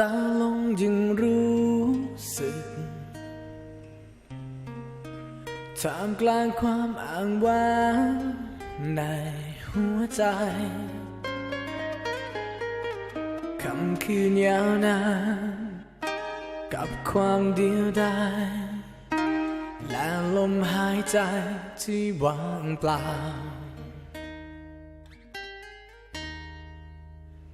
ตาลงยังรู้สึกท่ามกลางความอ้างว้างในหัวใจคำคืนยาวนานกับความเดียวดายและลมหายใจที่ว่างเปล่า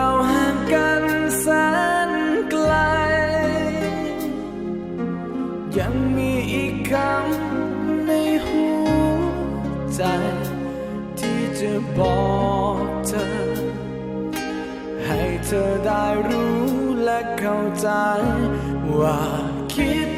เราห่างกันแสนไกล ยังมีอีกคำในหัวใจ ที่จะบอกเธอ ให้เธอได้รู้และเข้าใจ ว่าคิด